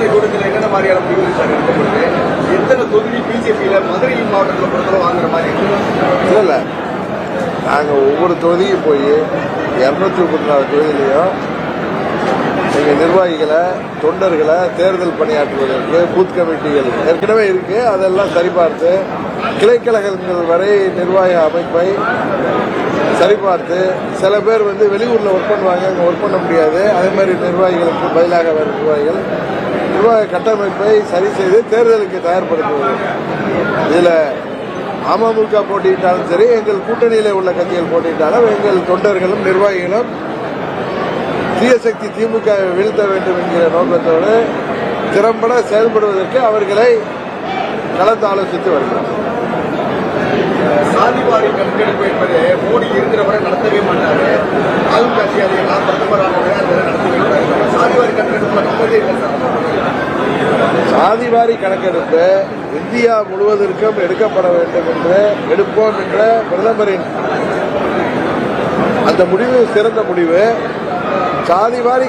ஆலோசனை கூட்டத்தில் என்னென்ன மாதிரியான முடிவுகள் சார் எடுக்கப்படுது எத்தனை தொகுதி பிஜேபியில் மதுரை மாவட்டத்தில் பொறுத்தவரை வாங்குற மாதிரி இல்லை இல்லை நாங்கள் ஒவ்வொரு தொகுதியும் போய் இரநூத்தி முப்பத்தி நாலு தொகுதியிலையும் எங்கள் நிர்வாகிகளை தொண்டர்களை தேர்தல் பணியாற்றுவதற்கு பூத் கமிட்டிகள் ஏற்கனவே இருக்கு. அதெல்லாம் சரிபார்த்து கிளைக்கழகங்கள் வரை நிர்வாக அமைப்பை சரிபார்த்து சில பேர் வந்து வெளியூரில் ஒர்க் பண்ணுவாங்க அங்கே ஒர்க் பண்ண முடியாது. அதே மாதிரி நிர்வாகிகளுக்கு பதிலாக வரும் நிர்வாகிகள் நிர்வாக கட்டமைப்பை சரி செய்து தேர்தலுக்கு தயார்படுத்துவது. இதில் அமமுக போட்டியிட்டாலும் சரி எங்கள் கூட்டணியில் உள்ள கட்சிகள் போட்டியிட்டாலும் எங்கள் தொண்டர்களும் நிர்வாகிகளும் தீயசக்தி திமுக வீழ்த்த வேண்டும் என்கிற நோக்கத்தோடு திறம்பட செயல்படுவதற்கு அவர்களை கலந்து ஆலோசித்து வருகிறோம் சாதிவாரி கணக்கெடுப்பு என்பது மோடி இருக்கிறவரை நடத்தவே மாட்டாரு. ஆளும் கட்சி அதை நான் பிரதமர் ஆனவரை அதை நடத்தவே மாட்டாரு. சாதிவாரி கணக்கெடுப்புல நம்பவே இல்லை சார். சாதிவாரி கணக்கெடுப்பு இந்தியா முழுவதற்கும் எடுக்கப்பட வேண்டும் என்று எடுப்போம் என்ற பிரதமரின் அந்த முடிவு சிறந்த முடிவு சாதிவாரி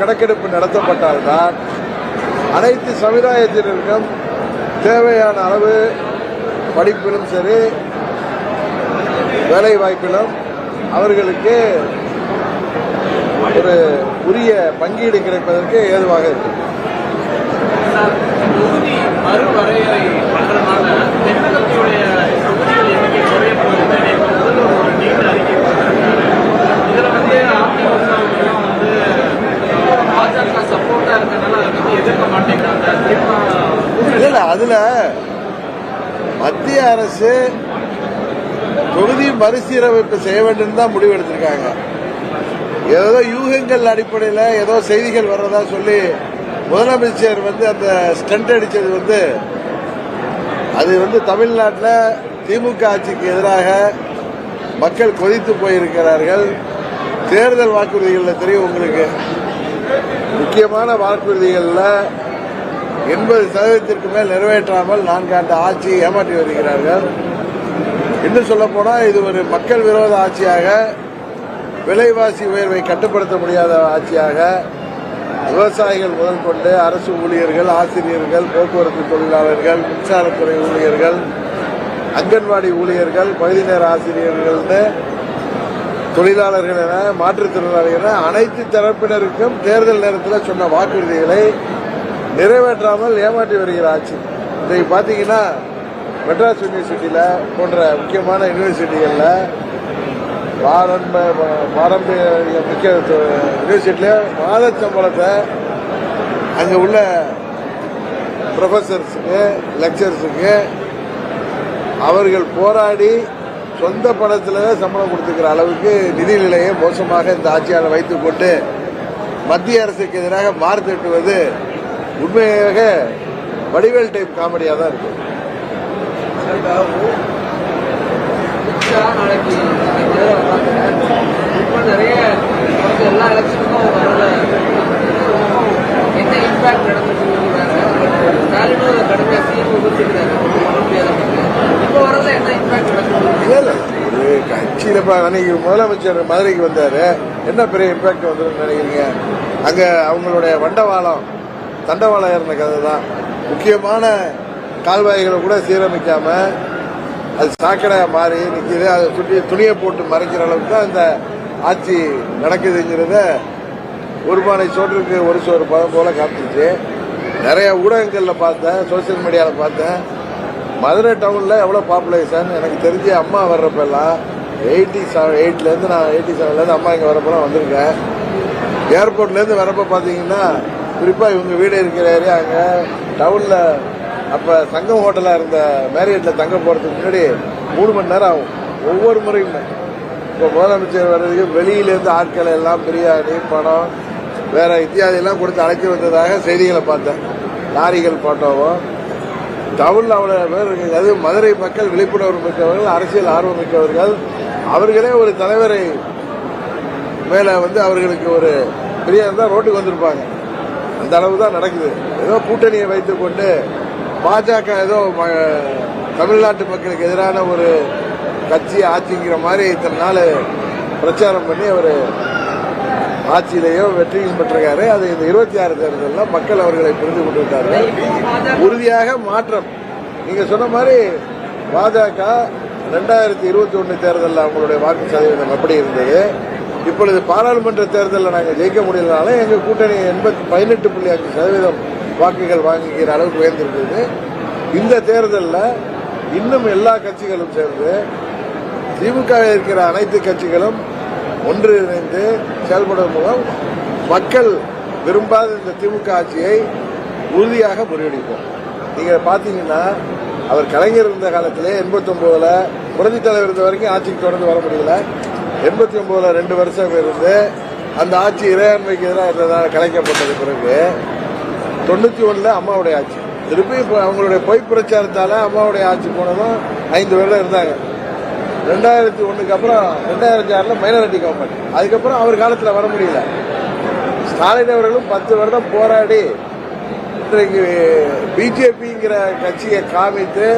கணக்கெடுப்பு நடத்தப்பட்டால்தான் அனைத்து சமுதாயத்தினருக்கும் தேவையான அளவு படிப்பிலும் சரி வேலை வாய்ப்பிலும் அவர்களுக்கு ஒரு உரிய பங்கீடு கிடைப்பதற்கு ஏதுவாக இல்ல அதுல மத்திய அரசு தொகுதி மறுசீரமைப்பு செய்ய வேண்டும் தான் முடிவு எடுத்திருக்காங்க. ஏதோ யூகங்கள் அடிப்படையில் ஏதோ செய்திகள் வர்றதா சொல்லி முதலமைச்சர் வந்து அந்த ஸ்டண்ட் அடித்தது வந்து அது வந்து தமிழ்நாட்டில் திமுக ஆட்சிக்கு எதிராக மக்கள் கொதித்து போயிருக்கிறார்கள். தேர்தல் வாக்குறுதிகளில் தெரியும் உங்களுக்கு. முக்கியமான வாக்குறுதிகளில் எண்பது சதவீதத்திற்கு மேல் நிறைவேற்றாமல் நான்காண்டு ஆட்சி ஏமாற்றி வருகிறார்கள். இன்னும் சொல்ல போனால் இது ஒரு மக்கள் விரோத ஆட்சியாக விலைவாசி உயர்வை கட்டுப்படுத்த முடியாத ஆட்சியாக விவசாயிகள் முதல் கொண்டு அரசு ஊழியர்கள் ஆசிரியர்கள் போக்குவரத்து தொழிலாளர்கள் மின்சாரத்துறை ஊழியர்கள் அங்கன்வாடி ஊழியர்கள் பகுதி நேர ஆசிரியர்கள்னு தொழிலாளர்கள் என மாற்றுத்திறனாளிகள் என அனைத்து தரப்பினருக்கும் தேர்தல் நேரத்தில் சொன்ன வாக்குறுதிகளை நிறைவேற்றாமல் ஏமாற்றி வருகிற ஆட்சி. இன்றைக்கு பார்த்தீங்கன்னா மெட்ராஸ் யூனிவர்சிட்டியில் போன்ற முக்கியமான யூனிவர்சிட்டிகளில் பாரம்ப பாரம்பரிய முக்கிய யூனிவர்சிட்டியில் மாத சம்பளத்தை அங்கே உள்ள ப்ரொஃபஸர்ஸுக்கு லெக்சர்ஸுக்கு அவர்கள் போராடி சொந்த பணத்தில் சம்பளம் கொடுத்துக்கிற அளவுக்கு நிதி நிலையை மோசமாக இந்த ஆட்சியாளர் வைத்துக்கொண்டு மத்திய அரசுக்கு எதிராக மார்த்தட்டுவது உண்மையாக வடிவேல் டைப் காமெடியாக தான் இருக்கு. கட்சியில அன்னைக்கு முதலமைச்சர் மதுரைக்கு வந்தாரு. என்ன பெரிய இம்பாக்ட் வந்துடும் நினைக்கிறீங்க? அங்க அவங்களுடைய வண்டவாளம் தண்டவாளம் ஏறின கதை தான் முக்கியமான கால்வாய்களை கூட சீரமைக்காம அது சாக்கடையா மாறி நிற்கிது அதை சுற்றி துணியை போட்டு மறைக்கிற அளவுக்கு தான் இந்த ஆட்சி நடக்குதுங்கிறத ஒரு பானை சோற்றுக்கு ஒரு சோறு பதம் போல காமிச்சிச்சு. நிறைய ஊடகங்களில் பார்த்தேன் சோசியல் மீடியாவில் பார்த்தேன். மதுரை டவுனில் எவ்வளோ பாப்புலேஷன் எனக்கு தெரிஞ்சு அம்மா வர்றப்பெல்லாம் எயிட்டி செவன் எயிட்லேருந்து நான் எயிட்டி செவன்லேருந்து அம்மா இங்கே வரப்பெல்லாம் வந்திருக்கேன். ஏர்போர்ட்லேருந்து வரப்போ பார்த்தீங்கன்னா குறிப்பாக இவங்க வீடு இருக்கிற ஏரியா அங்கே டவுனில் அப்போ சங்கம் ஹோட்டலாக இருந்த மேரியட்டில் தங்க போகிறதுக்கு முன்னாடி மூணு மணி நேரம் ஆகும். ஒவ்வொரு முறையுமே. இப்போ முதலமைச்சர் வர்றதுக்கு வெளியிலேருந்து ஆட்களை எல்லாம் பிரியாணி பணம் வேற இத்தியாதியெல்லாம் கொடுத்து அழைச்சி வந்ததாக செய்திகளை பார்த்தேன். லாரிகள் போட்டோவும் டவுனில் அவ்வளோ பேர் இருக்குது அது மதுரை மக்கள் விழிப்புணர்வு மிக்கவர்கள் அரசியல் ஆர்வம் மிக்கவர்கள். அவர்களே ஒரு தலைவரை மேலே வந்து அவர்களுக்கு ஒரு பிரியா இருந்தால் ரோட்டுக்கு வந்திருப்பாங்க. அந்த அளவு தான் நடக்குது. ஏதோ கூட்டணியை வைத்துக்கொண்டு பாஜக ஏதோ ம- தமிழ்நாட்டு மக்களுக்கு எதிரான ஒரு கட்சி ஆட்சிங்கிற மாதிரி இத்தனை நாள் பிரச்சாரம் பண்ணி அவர் ஆட்சியிலேயோ வெற்றியும் பெற்றிருக்காரு. அது இந்த இருபத்தி ஆறு தேர்தலில் மக்கள் அவர்களை புரிந்து கொண்டு உறுதியாக மாற்றம். நீங்க சொன்ன மாதிரி பாஜக ரெண்டாயிரத்தி இருபத்தி ஒன்று தேர்தலில் அவங்களுடைய வாக்கு சதவீதம் எப்படி இருந்தது. இப்பொழுது பாராளுமன்ற தேர்தலில் நாங்கள் ஜெயிக்க முடியலனால எங்கள் கூட்டணி எண்பத்தி பதினெட்டு புள்ளி அஞ்சு சதவீதம் வாக்குகள் வாங்கிக்கிற அளவுக்கு உயர்ந்திருந்தது. இந்த தேர்தலில் இன்னும் எல்லா கட்சிகளும் சேர்ந்து திமுகவில் இருக்கிற அனைத்து கட்சிகளும் ஒன்றிணைந்து செயல்படுவதன் மூலம் மக்கள் விரும்பாத இந்த திமுக ஆட்சியை உறுதியாக முறியடிப்போம். நீங்கள் பார்த்தீங்கன்னா அவர் கலைஞர் இருந்த காலத்திலே எண்பத்தொம்போதில் புரட்சித் தலைவர் இருந்த வரைக்கும் ஆட்சிக்கு தொடர்ந்து வர முடியல. எண்பத்தி ஒன்பதுல ரெண்டு வருஷம் இருந்து அந்த ஆட்சி இறையாண்மைக்கு எதிராக இருந்ததால் கலைக்கப்பட்டது பிறகு தொண்ணூத்தி ஒண்ணுல அம்மாவுடைய ஆட்சி. திருப்பி இப்போ அவங்களுடைய பொய் பிரச்சாரத்தால அம்மாவுடைய ஆட்சி போனதும் ஐந்து வருடம் இருந்தாங்க. ரெண்டாயிரத்தி ஒண்ணுக்கு அப்புறம் ரெண்டாயிரத்தி ஆறுல மைனாரிட்டி கவர்மெண்ட். அதுக்கப்புறம் அவர் காலத்துல வர முடியல. ஸ்டாலின் அவர்களும் பத்து வருடம் போராடி இன்றைக்கு பிஜேபிங்கிற கட்சியை காமித்து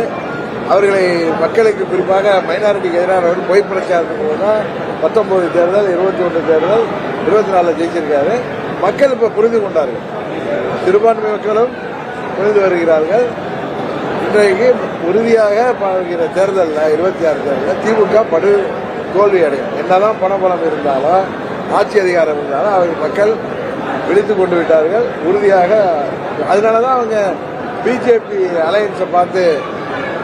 அவர்களை மக்களுக்கு குறிப்பாக மைனாரிட்டிக்கு எதிரானவர்கள் பொய் பிரச்சாரத்துக்கு போனால் தான் பத்தொன்பது தேர்தல் இருபத்தி ஒன்று தேர்தல் இருபத்தி நாலில் ஜெயிச்சிருக்காரு. மக்கள் இப்போ புரிந்து கொண்டார்கள். சிறுபான்மை மக்களும் புரிந்து வருகிறார்கள். இன்றைக்கு உறுதியாக பார்க்கிற தேர்தலில் இருபத்தி ஆறு தேர்தலில் திமுக படு தோல்வி அடையும். என்னதான் பணபலம் இருந்தாலும் ஆட்சி அதிகாரம் இருந்தாலும் அவங்க மக்கள் விழித்து கொண்டு விட்டார்கள். உறுதியாக அதனால தான் அவங்க பிஜேபி அலையன்ஸை பார்த்து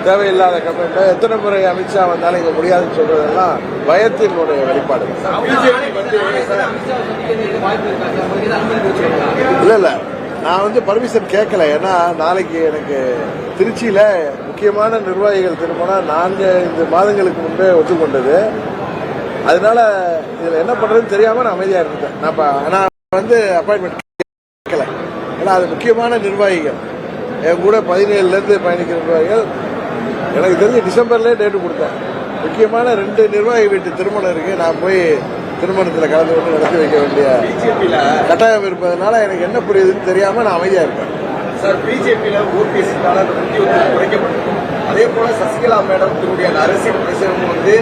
தேவையில்லாத கமெண்ட் எத்தனை முறை அமித்ஷா வந்தாலும் இங்க முடியாதுன்னு சொல்றதெல்லாம் பயத்தினுடைய வெளிப்பாடு. இல்ல இல்ல. நான் வந்து பர்மிஷன் கேட்கல. ஏன்னா நாளைக்கு எனக்கு திருச்சியில முக்கியமான நிர்வாகிகள் திருமணம் நான்கு ஐந்து மாதங்களுக்கு முன்பே ஒத்துக்கொண்டது. அதனால இதுல என்ன பண்றதுன்னு தெரியாம நான் அமைதியா இருந்தேன் நான் நான் வந்து அப்பாயின்மெண்ட் கேட்கல. ஏன்னா அது முக்கியமான நிர்வாகிகள். என் கூட பதினேழுல இருந்து பயணிக்கிற நிர்வாகிகள் எனக்கு தெரிஞ்சு டிசம்பர்லயே டேட்டு கொடுத்தேன். முக்கியமான ரெண்டு நிர்வாகி வீட்டு திருமணம் இருக்கு நான் போய் திருமணத்தில் கலந்து கொண்டு நடத்தி வைக்க வேண்டிய கட்டாயம் இருப்பதனால எனக்கு என்ன புரியுதுன்னு தெரியாம நான் அமைதியா இருக்கேன் சார் பிஜேபியில முக்கியத்துவம் குறைக்கப்பட்டது அதே போல சசிகலா மேடம் தன்னுடைய அரசியல் பிரச்சனை வந்து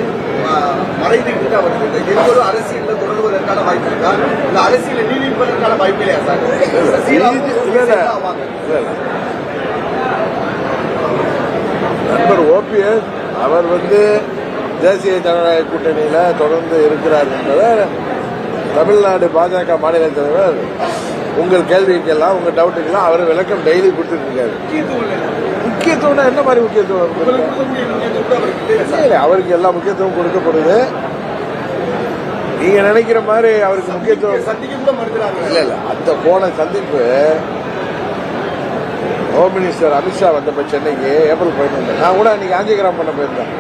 மறைந்துகிட்டு தான் இந்த இருவரும் அரசியல்ல தொடர்வதற்கான வாய்ப்பு இருக்கா? இந்த அரசியல நீடிப்பதற்கான வாய்ப்பு இல்லையா சார்? சசிகலா நீதி- இல்ல, இல்ல. ஆமாங்க இல்ல, இல்ல. நண்பர் ஓபிஎஸ் அவர் வந்து தேசிய ஜனநாயக கூட்டணியில தொடர்ந்து இருக்கிறார் என்பதை தமிழ்நாடு பாஜக மாநில தலைவர் உங்கள் கேள்விக்கெல்லாம் உங்க டவுட்டுக்கெல்லாம் அவர் விளக்கம் டெய்லி கொடுத்துட்டு இருக்காரு. முக்கியத்துவம்னா என்ன மாதிரி முக்கியத்துவம் அவருக்கு எல்லா முக்கியத்துவம் கொடுக்கப்படுது. நீங்க நினைக்கிற மாதிரி அவருக்கு முக்கியத்துவம் இல்ல இல்ல அந்த போன சந்திப்பு ஹோம் மினிஸ்டர் அமித்ஷா வந்தப்ப சென்னைக்கு ஏப்ரல் பதினொன்று. நான் கூட அன்னைக்கு காஞ்சிகிராம் பண்ண போயிருந்தேன்.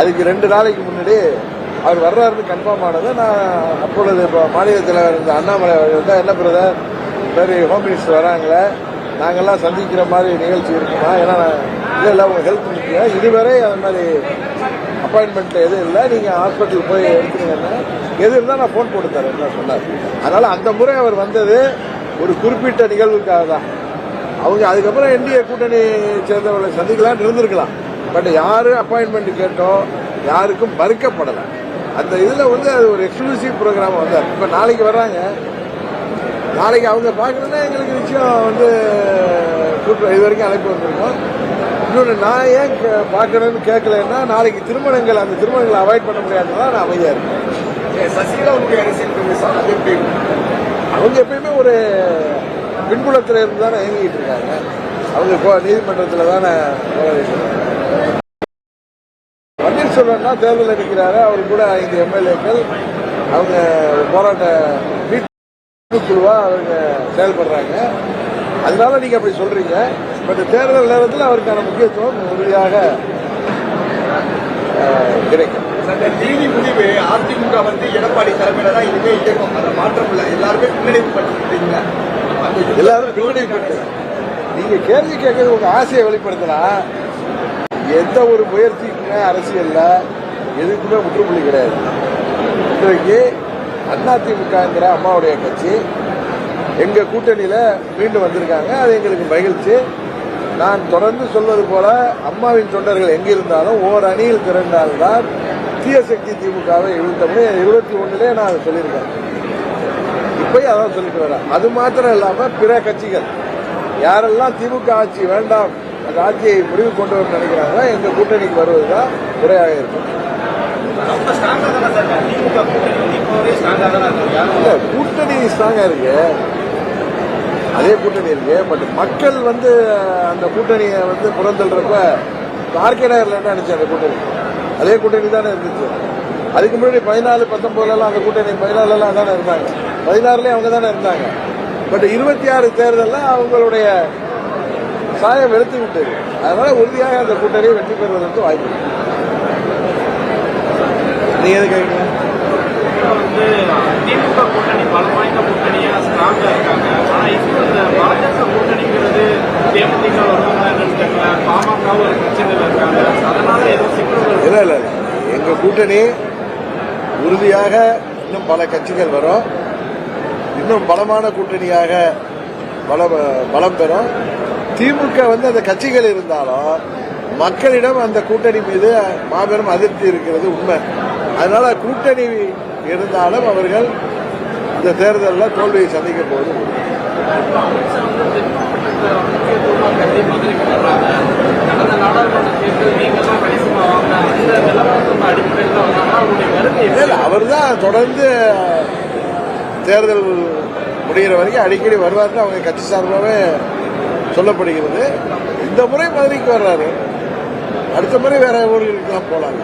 அதுக்கு ரெண்டு நாளைக்கு முன்னாடி அவர் வர்றாருன்னு கன்ஃபார்ம் ஆனது நான் அப்பொழுது இப்போ மாநில தலைவர் இருந்த அண்ணாமலை அவர்கள் என்ன பிரதர் சரி ஹோம் மினிஸ்டர் வராங்களே. நாங்கள்லாம் சந்திக்கிற மாதிரி நிகழ்ச்சி இருக்குமா? ஏன்னா நான் இல்லை இல்லை உங்கள் ஹெல்ப் முக்கியம் இதுவரை அது மாதிரி அப்பாயின்மெண்ட் எதுவும் இல்லை. நீங்கள் ஹாஸ்பிட்டல் போய் எடுத்துக்கங்கன்னா எது இருந்தால் நான் ஃபோன் போட்டு தரேன் என்ன சொன்னார். அதனால் அந்த முறை அவர் வந்தது ஒரு குறிப்பிட்ட நிகழ்வுக்காக தான். அவங்க அதுக்கப்புறம் என்டிஏ கூட்டணி சேர்ந்தவர்களை சந்திக்கலாம்னு இருந்திருக்கலாம். பட் யாரும் அப்பாயின்மெண்ட் கேட்டோம் யாருக்கும் மறுக்கப்படலை. அந்த இதில் வந்து அது ஒரு எக்ஸ்க்ளூசிவ் ப்ரோக்ராம் வந்தார் இப்போ நாளைக்கு வர்றாங்க. நாளைக்கு அவங்க பார்க்கணுன்னா எங்களுக்கு நிச்சயம் வந்து கூட்டு இது வரைக்கும் அழைப்பு வந்திருக்கோம். இன்னொன்று நான் ஏன் பார்க்கணும்னு கேட்கலன்னா நாளைக்கு திருமணங்கள் அந்த திருமணங்களை அவாய்ட் பண்ண முடியாதுன்னா நான் அமைதியாக இருக்கேன் அரசியல் பிரவேசம் அது எப்படி? அவங்க எப்பயுமே ஒரு பின்புலத்தில் இருந்து தானே இயங்கிட்டு இருக்காங்க. அவங்க இப்போ நீதிமன்றத்தில் தானே பன்னீர்செல்வம்னா தேர்தலில் நிற்கிறாரு அவர் கூட ஐந்து எம்எல்ஏக்கள். அவங்க போராட்ட மீட்பு அவங்க செயல்படுறாங்க. அதனால நீங்க அப்படி சொல்றீங்க. பட் தேர்தல் நேரத்தில் அவருக்கான முக்கியத்துவம் உறுதியாக கிடைக்கும். நீதி முடிவு அதிமுக வந்து எடப்பாடி தலைமையில தான் இனிமே இயக்கம் அந்த மாற்றம் இல்லை எல்லாருமே பின்னடைவு பட்டிருக்கீங்க. அந்த எல்லாரும் எல்லாரும் பின்னடைப்பட்டு நீங்க கேள்வி கேட்கறது உங்க ஆசையை வெளிப்படுத்தலாம் எந்த ஒரு முயற்சிக்குமே அரசியல்ல எதுக்குமே முற்றுப்புள்ளி கிடையாது. இன்றைக்கு அதிமுகங்கிற அம்மாவுடைய கட்சி எங்க கூட்டணியில மீண்டும் வந்திருக்காங்க. அது எங்களுக்கு மகிழ்ச்சி. நான் தொடர்ந்து சொல்வது போல அம்மாவின் தொண்டர்கள் எங்கிருந்தாலும் ஓர் அணியில் திரண்டால்தான் தீய சக்தி திமுகவை வீழ்த்த முடியும். இருபத்தி ஒன்றிலே நான் அதை சொல்லியிருக்கேன். இப்பயும் அதான் சொல்லிட்டு வரேன். அது மாத்திரம் இல்லாம பிற கட்சிகள். யாரெல்லாம் திமுக ஆட்சி வேண்டாம் அந்த ஆட்சியை முடிவு கொண்டு வரணும்னு நினைக்கிறாங்க எங்க கூட்டணிக்கு முறையாக இருக்கும். ஸ்ட்ராங்கா தானே சார் இருக்கு. திமுக கூட்டணி ஸ்ட்ராங்கா இருக்கு. அதே கூட்டணி இருக்கு பட் மக்கள் வந்து அந்த கூட்டணியை வந்து புறந்தள்ளுறப்ப ஆர்கே நகர்ல என்ன நினைச்சு அந்த கூட்டணி? அதே கூட்டணி தானே இருந்துச்சு. அதுக்கு முன்னாடி பதினாலு பத்தொன்பதுல எல்லாம் அந்த கூட்டணி பதினாலுல எல்லாம் தானே இருந்தாங்க. பதினாறுலயும் அவங்க தானே இருந்தாங்க. பட் இருபத்தி ஆறு தேர்தலில் அவங்களுடைய சாயம் வெளுத்து விட்டது. அதனால உறுதியாக அந்த கூட்டணி வெற்றி பெறுவதற்கு வாய்ப்பு இருக்கு. நீங்க எது கேட்குறீங்க? திமுக கூட்டணி பலம் வாய்ந்த கூட்டணியா ஸ்ட்ராங்கா இருக்காங்க. ஆனா இப்போ இந்த பாஜக கூட்டணிங்கிறது தேமுதிக வருவாங்க பாமகவும் ஒரு பிரச்சனையில் இருக்காங்க. அதனால ஏதோ சிக்கல்கள் இல்ல இல்ல இல்ல. எங்க கூட்டணி உறுதியாக இன்னும் பல கட்சிகள் வரும். இன்னும் பலமான கூட்டணியாக பலம் பலம் பெறும். திமுக வந்து அந்த கட்சிகள் இருந்தாலும் மக்களிடம் அந்த கூட்டணி மீது மாபெரும் அதிருப்தி இருக்கிறது உண்மை. அதனால கூட்டணி இருந்தாலும் அவர்கள் இந்த தேர்தலில் தோல்வியை சந்திக்க போது கடந்த நாடாளுமன்ற தேர்தல் அவர் தான் அவர்தான் தொடர்ந்து தேர்தல் முடிகிற வரைக்கும் அடிக்கடி வருவார்னு அவங்க கட்சி சார்பாகவே சொல்லப்படுகிறது. இந்த முறை மதுரைக்கு வர்றாரு. அடுத்த முறை வேற ஊர்களுக்கு தான் போலாங்க.